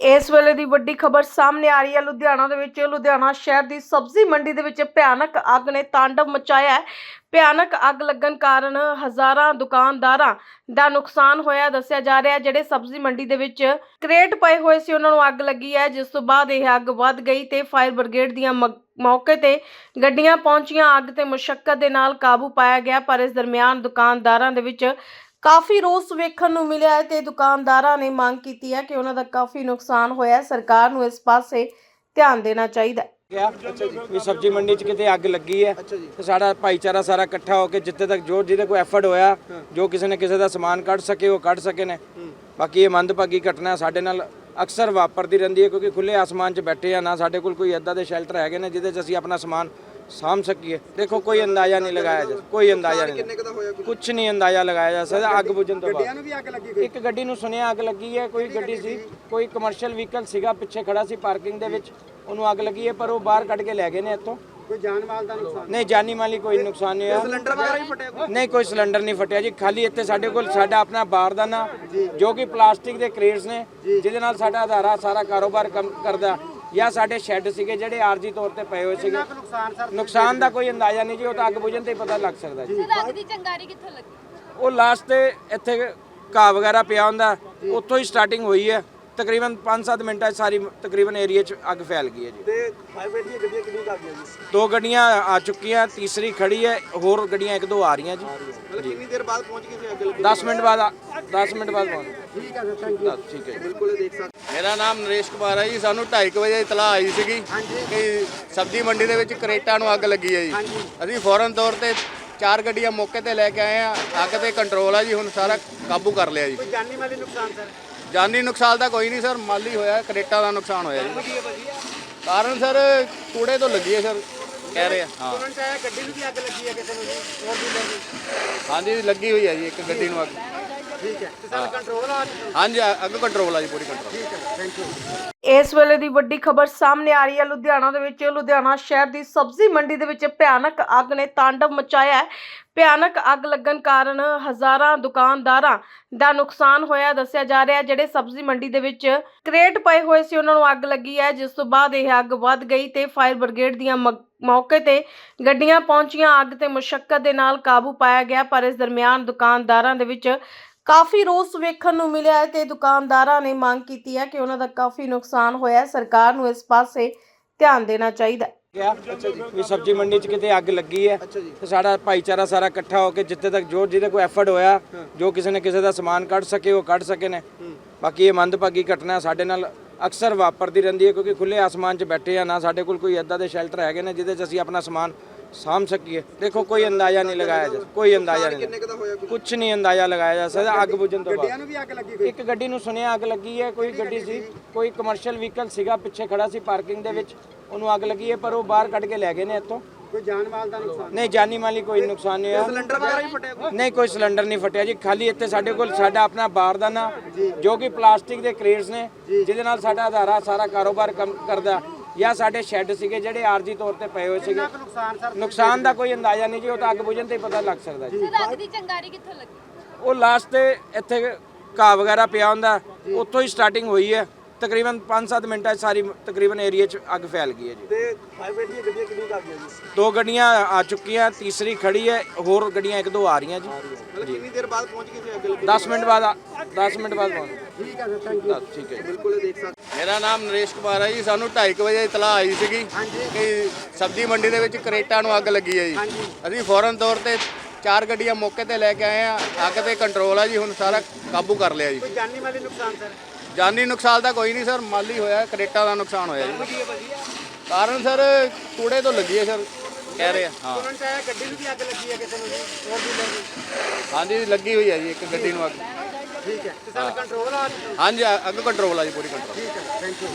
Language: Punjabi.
ਇਸ ਵੇਲੇ ਦੀ ਵੱਡੀ ਖਬਰ ਸਾਹਮਣੇ ਆ ਰਹੀ ਹੈ। ਲੁਧਿਆਣਾ ਦੇ ਵਿੱਚ, ਲੁਧਿਆਣਾ ਸ਼ਹਿਰ ਦੀ ਸਬਜ਼ੀ ਮੰਡੀ ਦੇ ਵਿੱਚ ਭਿਆਨਕ ਅੱਗ ਨੇ ਤਾਂਡਵ ਮਚਾਇਆ ਹੈ। ਭਿਆਨਕ ਅੱਗ ਲੱਗਣ ਕਾਰਨ ਹਜ਼ਾਰਾਂ ਦੁਕਾਨਦਾਰਾਂ ਦਾ ਨੁਕਸਾਨ ਹੋਇਆ ਦੱਸਿਆ ਜਾ ਰਿਹਾ ਜਿਹੜੇ ਸਬਜ਼ੀ ਮੰਡੀ ਦੇ ਵਿੱਚ ਕ੍ਰੇਟ ਪਏ ਹੋਏ ਸੀ, ਉਹਨਾਂ ਨੂੰ ਅੱਗ ਲੱਗੀ ਹੈ। ਜਿਸ ਤੋਂ ਬਾਅਦ ਇਹ ਅੱਗ ਵੱਧ ਗਈ ਤੇ ਫਾਇਰ ਬ੍ਰਿਗੇਡ ਦੀਆਂ ਮ- ਮੌਕੇ ਤੇ ਗੱਡੀਆਂ ਪਹੁੰਚੀਆਂ। ਅੱਗ ਤੇ ਮੁਸ਼ੱਕਤ ਦੇ ਨਾਲ ਕਾਬੂ ਪਾਇਆ ਗਿਆ, ਪਰ ਇਸ ਦਰਮਿਆਨ ਦੁਕਾਨਦਾਰਾਂ ਦੇ ਵਿੱਚ ਕਾਫੀ ਰੋਸ ਵੇਖਣ ਨੂੰ ਮਿਲਿਆ ਹੈ ਤੇ ਦੁਕਾਨਦਾਰਾਂ ਨੇ ਮੰਗ ਕੀਤੀ ਹੈ ਕਿ ਉਹਨਾਂ ਦਾ ਕਾਫੀ ਨੁਕਸਾਨ ਹੋਇਆ ਹੈ। ਸਰਕਾਰ ਨੂੰ ਇਸ ਪਾਸੇ ਧਿਆਨ ਦੇਣਾ ਚਾਹੀਦਾ ਹੈ। ਗਿਆ। ਵੀ ਸਬਜ਼ੀ ਮੰਡੀ 'ਚ ਕਿਤੇ ਅੱਗ ਲੱਗੀ ਹੈ? ਤੇ ਸਾਡਾ ਭਾਈਚਾਰਾ ਸਾਰਾ ਇਕੱਠਾ ਹੋ ਕੇ ਜਿੱਥੇ ਤੱਕ ਜੋ ਜਿਹਦੇ ਕੋਈ ਐਫਰਟ ਹੋਇਆ ਜੋ ਕਿਸੇ ਨੇ ਕਿਸੇ ਦਾ ਸਮਾਨ ਕੱਢ ਸਕੇ ਉਹ ਕੱਢ ਸਕੇ ਨੇ। ਬਾਕੀ ਇਹ ਮੰਦਭਾਗੀ ਘਟਨਾ ਸਾਡੇ ਨਾਲ ਅਕਸਰ ਵਾਪਰਦੀ ਰਹਿੰਦੀ ਹੈ ਕਿਉਂਕਿ ਖੁੱਲੇ ਆਸਮਾਨ 'ਚ ਬੈਠੇ ਆ ਨਾ ਸਾਡੇ ਕੋਲ ਕੋਈ ਐਦਾਂ ਦੇ ਸ਼ੈਲਟਰ ਹੈਗੇ ਨੇ ਜਿਹਦੇ 'ਚ ਅਸੀਂ ਆਪਣਾ ਸਮਾਨ ਸਾਂਭ ਸਕੀਏ। ਦੇਖੋ ਕੋਈ ਅੰਦਾਜ਼ਾ ਨਹੀਂ ਲਗਾਇਆ ਜਾ ਕੋਈ ਅੰਦਾਜ਼ਾ ਨਹੀਂ ਦਾ ਕੁਝ ਨਹੀਂ ਅੰਦਾਜ਼ਾ ਲਗਾਇਆ ਜਾ ਸਕਦਾ ਅੱਗ ਬੁਝਣ ਤੋਂ ਬਾਅਦ। ਨੂੰ ਵੀ ਅੱਗ ਲੱਗੀ ਇੱਕ ਗੱਡੀ ਨੂੰ ਸੁਣਿਆ ਅੱਗ ਲੱਗੀ ਹੈ ਕੋਈ ਗੱਡੀ ਸੀ? ਕੋਈ ਕਮਰਸ਼ੀਅਲ ਵਹੀਕਲ ਸੀਗਾ ਪਿੱਛੇ ਖੜਾ ਸੀ ਪਾਰਕਿੰਗ ਦੇ ਵਿੱਚ। ਉਹਨੂੰ ਅੱਗ ਲੱਗੀ ਹੈ ਪਰ ਉਹ ਬਾਹਰ ਕੱਢ ਕੇ ਲੈ ਗਏ ਨੇ ਇੱਥੋਂ। ਕੋਈ ਜਾਨ ਮਾਲ ਦਾ ਨੁਕਸਾਨ? ਨਹੀਂ ਜਾਨੀ ਮਾਲੀ ਕੋਈ ਨੁਕਸਾਨ ਨਹੀਂ ਹੋਇਆ। ਸਿਲੰਡਰ ਵਗੈਰਾ ਵੀ ਫਟਿਆ ਕੋਈ? ਨਹੀਂ ਕੋਈ ਸਿਲੰਡਰ ਨਹੀਂ ਫਟਿਆ ਜੀ। ਖਾਲੀ ਇੱਥੇ ਸਾਡੇ ਕੋਲ ਸਾਡਾ ਆਪਣਾ ਬਾਰਦਾਨਾ ਜੋ। ਕਿ ਪਲਾਸਟਿਕ ਦੇ ਕ੍ਰੇਟਸ ਨੇ ਜਿਹਦੇ ਨਾਲ ਸਾਡਾ ਆਧਾਰਾ ਸਾਰਾ ਕਾਰੋਬਾਰ ਕੰਮ ਕਰਦਾ। ਜਾਂ ਸਾਡੇ ਸ਼ੈੱਡ ਸੀਗੇ ਜਿਹੜੇ ਆਰਜੀ ਤੌਰ ਤੇ ਪਏ ਹੋਏ ਸੀਗੇ। ਨੁਕਸਾਨ ਸਰ ਨੁਕਸਾਨ ਦਾ ਕੋਈ ਅੰਦਾਜ਼ਾ ਨਹੀਂ ਜੀ ਉਹ ਤਾਂ ਅੱਗ ਬੁਝਣ ਤੇ ਹੀ ਪਤਾ ਲੱਗ ਸਕਦਾ ਜੀ। ਸਰ ਅੱਗ ਦੀ ਚੰਗਾਰੀ ਕਿੱਥੋਂ ਲੱਗੀ? ਉਹ ਲਾਸਟ ਤੇ ਇੱਥੇ ਘਾਹ ਵਗੈਰਾ ਪਿਆ ਹੁੰਦਾ ਉੱਥੋਂ ਹੀ ਸਟਾਰਟਿੰਗ ਹੋਈ ਹੈ। ਤਕਰੀਬਨ 5-7 ਮਿੰਟਾਂ 'ਚ ਸਾਰੀ ਤਕਰੀਬਨ ਏਰੀਆ 'ਚ ਅੱਗ ਫੈਲ ਗਈ ਹੈ ਜੀ। ਤੇ ਹਾਈਵੇ ਦੀਆਂ ਗੱਡੀਆਂ ਕਿੰਨੀ ਕੁ ਆ ਗਈਆਂ ਜੀ? ਦੋ ਗੱਡੀਆਂ ਆ ਚੁੱਕੀਆਂ ਤੀਸਰੀ ਖੜੀ ਹੈ ਹੋਰ ਗੱਡੀਆਂ ਇੱਕ ਦੋ ਆ ਰਹੀਆਂ ਜੀ। ਮਤਲਬ ਕਿੰਨੀ ਦੇਰ ਬਾਅਦ ਪਹੁੰਚ ਗਈ ਸੀ ਅੱਗ ਲੱਗੀ? 10 ਮਿੰਟ ਬਾਅਦ 10 ਮਿੰਟ ਬਾਅਦ ਪਹੁੰਚ ਠੀਕ ਹੈ ਸਰ ਥੈਂਕ ਯੂ ਠੀਕ ਹੈ ਜੀ। ਬਿਲਕੁਲ ਇਹ ਦੇਖ ਸਕਦੇ ਮੇਰਾ ਨਾਮ ਨਰੇਸ਼ ਕੁਮਾਰ ਹੈ ਜੀ। ਸਾਨੂੰ 2:30 ਵਜੇ ਇਤਲਾਹ ਆਈ ਸੀਗੀ ਕਿ ਸਬਜ਼ੀ ਮੰਡੀ ਦੇ ਵਿੱਚ ਕਰੇਟਾਂ ਨੂੰ ਅੱਗ ਲੱਗੀ ਹੈ ਜੀ। ਅਸੀਂ ਫੌਰਨ ਤੌਰ ਤੇ ਚਾਰ ਗੱਡੀਆਂ ਮੌਕੇ ਤੇ ਲੈ ਕੇ ਆਏ ਆ ਅੱਗ ਤੇ ਕੰਟਰੋਲ ਹੈ ਜੀ। ਹੁਣ ਸਾਰਾ ਕਾਬੂ ਕਰ ਲਿਆ ਜੀ। ਕੋਈ ਜਾਨੀ ਮਾਲੀ ਨੁਕਸਾਨ ਸਰ? ਜਾਨੀ ਨੁਕਸਾਨ ਤਾਂ ਕੋਈ ਨਹੀਂ ਸਰ। ਮਾਲੀ ਹੋਇਆ ਕਰੇਟਾਂ ਦਾ ਨੁਕਸਾਨ ਹੋਇਆ ਜੀ। ਕਾਰਨ ਸਰ ਕੂੜੇ ਤੋਂ ਲੱਗੀ ਹੈ ਸਰ। ਕਹਿ ਰਹੇ ਆ ਹਾਂ। ਤੁਰੰਤ ਆਇਆ ਗੱਡੀ ਨੂੰ ਵੀ ਅੱਗ ਲੱਗੀ ਹੈ ਕਿਸੇ ਨੂੰ ਜੀ ਹੋਰ ਵੀ ਲੱਗੀ। ਹਾਂਜੀ ਲੱਗੀ ਹੋਈ ਹੈ ਜੀ ਇੱਕ ਗੱਡੀ ਨੂੰ ਅੱਗ। ਠੀਕ ਹੈ ਤੇ ਸਰ ਕੰਟਰੋਲ ਆ ਹਾਂਜੀ ਅੱਗ ਕੰਟਰੋਲ ਆ ਜੀ ਪੂਰੀ ਕੰਟਰੋਲ ਠੀਕ ਹੈ ਥੈਂਕ ਯੂ ਇਸ ਵੇਲੇ ਦੀ ਵੱਡੀ ਖਬਰ ਸਾਹਮਣੇ ਆ ਰਹੀ ਹੈ ਲੁਧਿਆਣਾ ਦੇ ਵਿੱਚ। ਲੁਧਿਆਣਾ ਸ਼ਹਿਰ ਦੀ ਸਬਜ਼ੀ ਮੰਡੀ ਦੇ ਵਿੱਚ ਭਿਆਨਕ ਅੱਗ ਨੇ ਤਾਂਡਵ ਮਚਾਇਆ ਹੈ। ਭਿਆਨਕ ਅੱਗ ਲੱਗਣ ਕਾਰਨ ਹਜ਼ਾਰਾਂ ਦੁਕਾਨਦਾਰਾਂ ਦਾ ਨੁਕਸਾਨ ਹੋਇਆ ਦੱਸਿਆ ਜਾ ਰਿਹਾ ਹੈ ਜਿਹੜੇ ਸਬਜ਼ੀ ਮੰਡੀ ਦੇ ਵਿੱਚ ਕ੍ਰੇਟ ਪਏ ਹੋਏ ਸੀ ਉਹਨਾਂ ਨੂੰ ਅੱਗ ਲੱਗੀ ਹੈ। ਜਿਸ ਤੋਂ ਬਾਅਦ ਇਹ ਅੱਗ ਵੱਧ ਗਈ ਤੇ ਫਾਇਰ ਬ੍ਰਿਗੇਡ ਦੀਆਂ ਮ- ਮੌਕੇ ਤੇ ਗੱਡੀਆਂ ਪਹੁੰਚੀਆਂ। ਅੱਗ ਤੇ ਮੁਸ਼ੱਕਤ ਦੇ ਨਾਲ ਕਾਬੂ ਪਾਇਆ ਗਿਆ ਪਰ ਇਸ ਦਰਮਿਆਨ ਦੁਕਾਨਦਾਰਾਂ ਦੇ ਵਿੱਚ ਕਾਫੀ ਰੋਸ ਵੇਖਣ ਨੂੰ ਮਿਲਿਆ ਹੈ ਤੇ ਦੁਕਾਨਦਾਰਾਂ ਨੇ ਮੰਗ ਕੀਤੀ ਹੈ ਕਿ ਉਹਨਾਂ ਦਾ ਕਾਫੀ ਨੁਕਸਾਨ ਹੋਇਆ ਹੈ। ਸਰਕਾਰ ਨੂੰ ਇਸ ਪਾਸੇ ਧਿਆਨ ਦੇਣਾ ਚਾਹੀਦਾ ਹੈ। ਗਿਆ। ਵੀ ਸਬਜ਼ੀ ਮੰਡੀ 'ਚ ਕਿਤੇ ਅੱਗ ਲੱਗੀ ਹੈ? ਤੇ ਸਾਡਾ ਭਾਈਚਾਰਾ ਸਾਰਾ ਇਕੱਠਾ ਹੋ ਕੇ ਜਿੱਥੇ ਤੱਕ ਜੋ ਜਿਹਦੇ ਕੋਈ ਐਫਰਟ ਹੋਇਆ ਜੋ ਕਿਸੇ ਨੇ ਕਿਸੇ ਦਾ ਸਮਾਨ ਕੱਢ ਸਕੇ ਉਹ ਕੱਢ ਸਕੇ ਨੇ। ਬਾਕੀ ਇਹ ਮੰਦਭਾਗੀ ਘਟਨਾ ਸਾਡੇ ਨਾਲ ਅਕਸਰ ਵਾਪਰਦੀ ਰਹਿੰਦੀ ਹੈ ਕਿਉਂਕਿ ਖੁੱਲੇ ਆਸਮਾਨ 'ਚ ਬੈਠੇ ਆ ਨਾ ਸਾਡੇ ਕੋਲ ਕੋਈ ਐਦਾਂ ਦੇ ਸ਼ੈਲਟਰ ਹੈਗੇ ਨੇ ਜਿਹਦੇ 'ਚ ਅਸੀਂ ਆਪਣਾ ਸਮਾਨ ਸਾਂਭ ਸਕੀਏ। ਦੇਖੋ ਕੋਈ ਅੰਦਾਜ਼ਾ ਨਹੀਂ ਲਗਾਇਆ ਜਾ ਕੋਈ ਅੰਦਾਜ਼ਾ ਨਹੀਂ ਕੁਝ ਨਹੀਂ ਅੰਦਾਜ਼ਾ ਲਗਾਇਆ ਜਾ ਸਕਦਾ ਅੱਗ ਬੁਝਣ ਤੋਂ ਬਾਅਦ ਨੂੰ ਵੀ ਅੱਗ ਲੱਗੀ ਕੋਈ ਇੱਕ ਗੱਡੀ ਨੂੰ ਸੁਣਿਆ ਅੱਗ ਲੱਗੀ ਹੈ ਕੋਈ ਗੱਡੀ ਸੀ ਕੋਈ ਕਮਰਸ਼ੀਅਲ ਵਹੀਕਲ ਸੀਗਾ ਪਿੱਛੇ ਖੜਾ ਸੀ ਪਾਰਕਿੰਗ ਦੇ ਵਿੱਚ ਉਹਨੂੰ ਅੱਗ ਲੱਗੀ ਹੈ ਪਰ ਉਹ ਬਾਹਰ ਕੱਢ ਕੇ ਲੈ ਗਏ ਨੇ ਇੱਥੋਂ। ਕੋਈ ਜਾਨ ਮਾਲ ਦਾ ਨੁਕਸਾਨ ਨਹੀਂ ਜਾਨੀ ਮਾਲੀ ਕੋਈ ਨੁਕਸਾਨ ਨਹੀਂ ਹੋਇਆ। ਸਿਲੰਡਰ ਵਗੈਰਾ ਵੀ ਫਟਿਆ ਕੋਈ? ਨਹੀਂ ਕੋਈ ਸਿਲੰਡਰ ਨਹੀਂ ਫਟਿਆ ਜੀ। ਖਾਲੀ ਇੱਥੇ ਸਾਡੇ ਕੋਲ ਸਾਡਾ ਆਪਣਾ ਬਾਰਦਾਨਾ ਜੋ। ਕਿ ਪਲਾਸਟਿਕ ਦੇ ਕ੍ਰੇਟਸ ਨੇ ਜਿਹਦੇ ਨਾਲ ਸਾਡਾ ਆਧਾਰਾ ਸਾਰਾ ਕਾਰੋਬਾਰ ਕੰਮ ਕਰਦਾ। ਜਾਂ ਸਾਡੇ ਸ਼ੈੱਡ ਸੀਗੇ ਜਿਹੜੇ ਆਰਜੀ ਤੌਰ ਤੇ ਪਏ ਹੋਏ ਸੀਗੇ। ਨੁਕਸਾਨ ਸਰ ਨੁਕਸਾਨ ਦਾ ਕੋਈ ਅੰਦਾਜ਼ਾ ਨਹੀਂ ਜੀ ਉਹ ਤਾਂ ਅੱਗ ਬੁਝਣ ਤੇ ਹੀ ਪਤਾ ਲੱਗ ਸਕਦਾ ਜੀ। ਸਰ ਅੱਗ ਦੀ ਚੰਗਾਰੀ ਕਿੱਥੋਂ ਲੱਗੀ? ਉਹ ਲਾਸਟ ਤੇ ਇੱਥੇ ਘਾਹ ਵਗੈਰਾ ਪਿਆ ਹੁੰਦਾ ਉੱਥੋਂ ਹੀ ਸਟਾਰਟਿੰਗ ਹੋਈ ਹੈ। ਤਕਰੀਬਨ 5-7 ਮਿੰਟਾਂ 'ਚ ਸਾਰੀ ਤਕਰੀਬਨ ਏਰੀਆ 'ਚ ਅੱਗ ਫੈਲ ਗਈ ਹੈ ਜੀ। ਤੇ ਹਾਈਵੇ ਦੀਆਂ ਗੱਡੀਆਂ ਕਿੰਨੀ ਕੁ ਆ ਗਈਆਂ ਜੀ? ਦੋ ਗੱਡੀਆਂ ਆ ਚੁੱਕੀਆਂ ਤੀਸਰੀ ਖੜੀ ਹੈ ਹੋਰ ਗੱਡੀਆਂ ਇੱਕ ਦੋ ਆ ਰਹੀਆਂ ਜੀ। ਮਤਲਬ ਕਿੰਨੀ ਦੇਰ ਬਾਅਦ ਪਹੁੰਚ ਗਈ ਸੀ ਅੱਗ ਲੱਗੀ? 10 ਮਿੰਟ ਬਾਅਦ 10 ਮਿੰਟ ਬਾਅਦ ਪਹੁੰਚ ਠੀਕ ਹੈ ਸਰ ਥੈਂਕ ਯੂ ਠੀਕ ਹੈ। ਬਿਲਕੁਲ ਦੇਖ ਸਕਦੇ ਮੇਰਾ ਨਾਮ ਨਰੇਸ਼ ਕੁਮਾਰ ਹੈ ਜੀ। ਸਾਨੂੰ 2:30 ਵਜੇ ਇਤਲਾਹ ਆਈ ਸੀਗੀ ਕਿ ਸਬਜ਼ੀ ਮੰਡੀ ਦੇ ਵਿੱਚ ਕਰੇਟਾਂ ਨੂੰ ਅੱਗ ਲੱਗੀ ਹੈ ਜੀ। ਅਸੀਂ ਫੌਰਨ ਤੌਰ ਤੇ ਚਾਰ ਗੱਡੀਆਂ ਮੌਕੇ ਤੇ ਲੈ ਕੇ ਆਏ ਆ ਅੱਗ ਤੇ ਕੰਟਰੋਲ ਹੈ ਜੀ। ਹੁਣ ਸਾਰਾ ਕਾਬੂ ਕਰ ਲਿਆ ਜੀ। ਕੋਈ ਜਾਨੀ ਮਾਲੀ ਨੁਕਸਾਨ ਸਰ? ਜਾਨੀ ਨੁਕਸਾਨ ਤਾਂ ਕੋਈ ਨਹੀਂ ਸਰ। ਮਾਲੀ ਹੋਇਆ ਕਰੇਟਾਂ ਦਾ ਨੁਕਸਾਨ ਹੋਇਆ ਜੀ। ਕਾਰਨ ਸਰ ਕੂੜੇ ਤੋਂ ਲੱਗੀ ਹੈ ਸਰ। ਕਹਿ ਰਹੇ ਆ ਹਾਂ। ਤੁਰੰਤ ਆਇਆ ਗੱਡੀ ਨੂੰ ਵੀ ਅੱਗ ਲੱਗੀ ਹੈ ਕਿਸੇ ਨੂੰ ਜੀ? ਹੋਰ ਵੀ ਲੱਗੀ? ਹਾਂਜੀ ਲੱਗੀ ਹੋਈ ਹੈ ਜੀ ਇੱਕ ਗੱਡੀ ਨੂੰ ਅੱਗ। ਠੀਕ ਹੈ। ਤੇ ਸਰ ਕੰਟਰੋਲ ਆ? ਹਾਂਜੀ ਅੱਗ ਕੰਟਰੋਲ ਆ ਜੀ ਪੂਰੀ ਕੰਟਰੋਲ ਠੀਕ ਹੈ ਥੈਂਕ ਯੂ